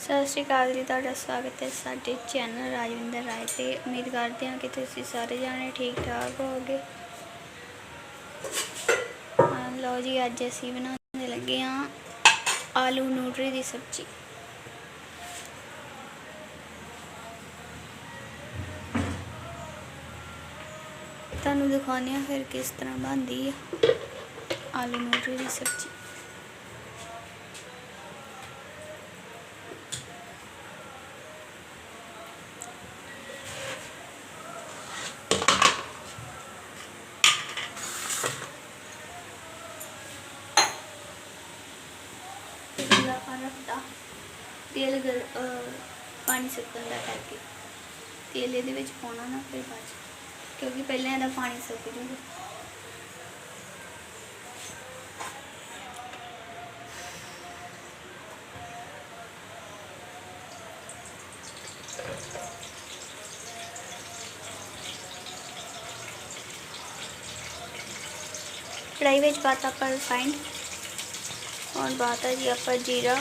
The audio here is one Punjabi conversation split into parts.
ਸਤਿ ਸ਼੍ਰੀ ਅਕਾਲ ਜੀ, ਤੁਹਾਡਾ ਸਵਾਗਤ ਹੈ ਸਾਡੇ ਚੈਨਲ ਰਾਜਵਿੰਦਰ ਰਾਏ ਤੇ। ਉਮੀਦ ਕਰਦੇ ਹਾਂ ਕਿ ਤੁਸੀਂ ਸਾਰੇ ਜਾਣੇ ਠੀਕ ਠਾਕ ਹੋਗੇ ਲਓ ਜੀ, ਅੱਜ ਅਸੀਂ ਬਣਾਉਣ ਲੱਗੇ ਹਾਂ ਆਲੂ ਨੂਟਰੀ ਦੀ ਸਬਜ਼ੀ। ਤੁਹਾਨੂੰ ਦਿਖਾਉਂਦੇ ਹਾਂ ਫਿਰ ਕਿਸ ਤਰ੍ਹਾਂ ਬਣਦੀ ਹੈ ਆਲੂ ਨੂਟਰੀ ਦੀ ਸਬਜ਼ੀ। ਤੇਲ ਆਪਾਂ ਤੇਲ ਗਰ ਪਾਣੀ ਸੁੱਕਣ ਦਾ ਕਰਕੇ। ਤੇਲ ਇਹਦੇ ਵਿੱਚ ਪਾਉਣਾ ਨਾ ਫਿਰ ਬਾਅਦ ਕਿਉਂਕਿ ਪਹਿਲਾਂ ਇਹਦਾ ਪਾਣੀ ਸੁੱਕ ਜੂਗਾ। ਕੜਾਈ ਵਿੱਚ ਪਾਤਾ ਆਪਾਂ ਰਿਫਾਈਂਡ ਹੁਣ ਬਾਤ ਹੈ ਜੀ ਆਪਾਂ ਜੀਰਾ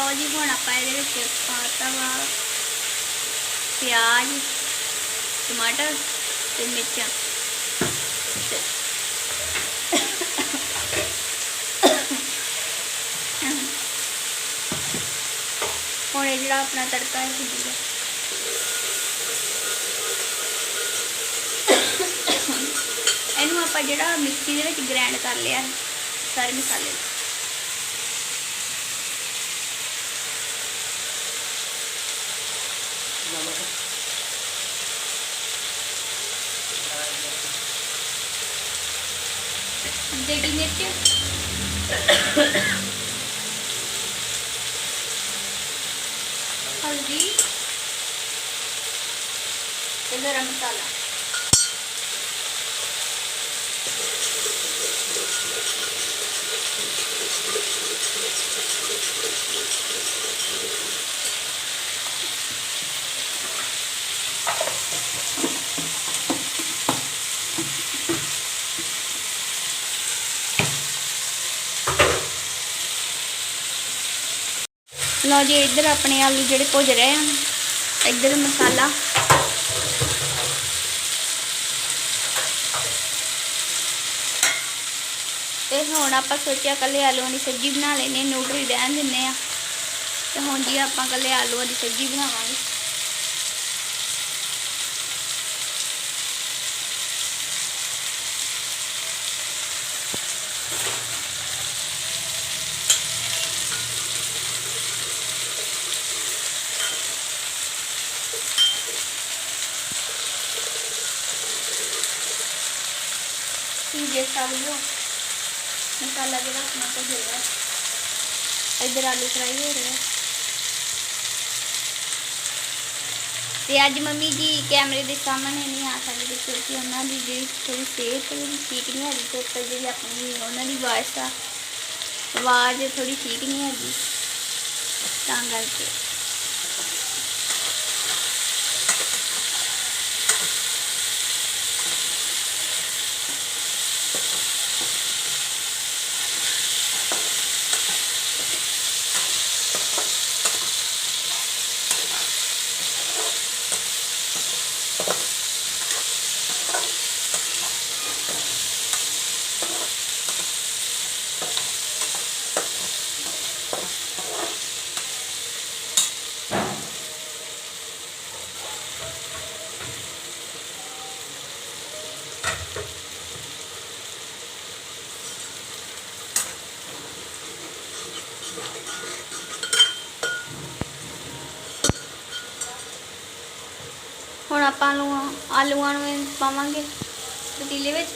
ਲਓ ਜੀ, ਹੁਣ ਆਪਾਂ ਇਹਦੇ ਵਿੱਚ ਪਾਤਾ ਵਾ, ਪਿਆਜ਼, ਟਮਾਟਰ ਤੇ ਮਿਰਚਾਂ ਹੁਣ ਇਹ ਜਿਹੜਾ ਆਪਣਾ ਤੜਕਾ ਹੈ ਭੁੱਜੂਗਾ ਇਹਨੂੰ ਆਪਾਂ ਜਿਹੜਾ ਮਿਕਸੀ ਦੇ ਵਿੱਚ ਗ੍ਰਾਈਂਡ ਕਰ ਲਿਆ ਸਾਰੇ ਮਸਾਲੇ ਦੇਗੀ ਮਿਰਚ। ਹਲਦੀ ਤੇ ਗਰਮ ਮਸਾਲਾ। ਲਓ ਜੀ, ਇੱਧਰ ਆਪਣੇ ਆਲੂ ਜਿਹੜੇ ਭੁੱਜ ਰਹੇ ਹਨ, ਇੱਧਰ ਮਸਾਲਾ। ਤੇ ਹੁਣ ਆਪਾਂ ਸੋਚਿਆ ਕੱਲੇ ਆਲੂਆਂ ਦੀ ਸਬਜ਼ੀ ਬਣਾ ਲੈਨੇ ਨੂਡਲ ਰਹਿਣ ਦਿੰਨੇ ਆ ਤੇ ਹੁਣ ਜੀ ਆਪਾਂ ਕੱਲੇ ਆਲੂਆਂ ਦੀ ਸਬਜ਼ੀ ਬਣਾਵਾਂਗੇ। ਤੁਸੀਂ ਦੇਖ ਸਕਦੇ ਹੋ ਮਸਾਲਾ ਜਿਹੜਾ ਆਪਣਾ ਭੁੱਜ ਰਿਹਾ ਹੈ। ਇੱਧਰ ਆਲੂ ਫਰਾਈ ਹੋ ਰਿਹਾ ਹੈ। ਤੇ ਅੱਜ ਮੰਮੀ ਜੀ ਕੈਮਰੇ ਦੇ ਸਾਹਮਣੇ ਨਹੀਂ ਆ ਸਕਦੇ ਕਿਉਂਕਿ ਉਹਨਾਂ ਦੀ ਜਿਹੜੀ ਥੋੜੀ ਸਿਹਤ ਥੋੜੀ ਠੀਕ ਨਹੀਂ ਹੈਗੀ ਤੇ ਉੱਪਰ ਜਿਹੜੀ ਆਪਣੀ ਉਹਨਾਂ ਦੀ ਆਵਾਜ਼ ਆ ਆਵਾਜ਼ ਥੋੜੀ ਠੀਕ ਨਹੀਂ ਹੈਗੀ ਤਾਂ ਕਰਕੇ ਹੁਣ ਆਪਾਂ ਆਲੂਆਂ ਆਲੂਆਂ ਨੂੰ ਇਹ ਪਾਵਾਂਗੇ। ਪਤੀਲੇ ਵਿੱਚ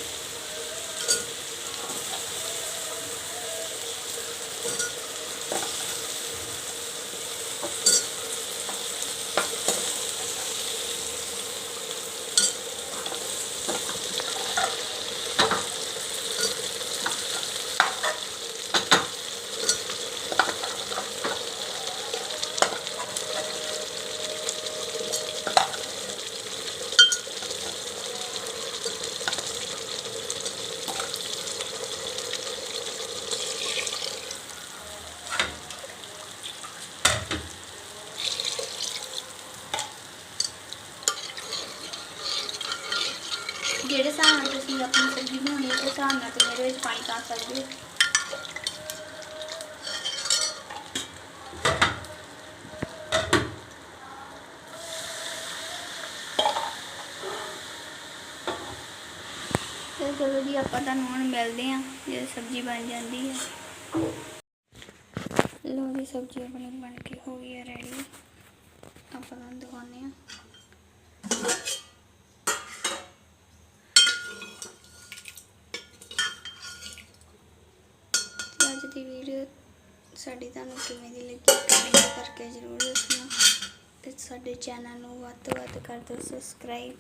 ਜਿਹੜੇ ਹਿਸਾਬ ਨਾਲ ਤੁਸੀਂ ਆਪਣੀ ਸਬਜ਼ੀ ਬਣਾਉਣੀ ਹੈ ਉਸ ਹਿਸਾਬ ਨਾਲ ਤੁਸੀਂ ਇਹਦੇ ਵਿੱਚ ਪਾਣੀ ਪਾ ਸਕਦੇ ਹੋ। ਤੇ ਚਲੋ ਜੀ, ਆਪਾਂ ਤੁਹਾਨੂੰ ਹੁਣ ਮਿਲਦੇ ਹਾਂ ਜਦੋਂ ਸਬਜ਼ੀ ਬਣ ਜਾਂਦੀ ਹੈ। ਲੋ ਜੀ, ਸਬਜ਼ੀ ਆਪਣੀ ਬਣ ਕੇ ਹੋ ਗਈ ਹੈ ਰੈਡੀ ਆਪਾਂ ਤੁਹਾਨੂੰ ਦਿਖਾਉਂਦੇ ਹਾਂ। ਦੀ ਵੀਡੀਓ ਸਾਡੀ ਤੁਹਾਨੂੰ ਕਿਵੇਂ ਦੀ ਲੱਗੀ ਕਮੈਂਟ ਕਰਕੇ ਜ਼ਰੂਰ ਦੱਸਣਾ ਤੇ ਸਾਡੇ ਚੈਨਲ ਨੂੰ ਵੱਧ ਤੋਂ ਵੱਧ ਕਰ ਦਿਓ ਸਬਸਕ੍ਰਾਈਬ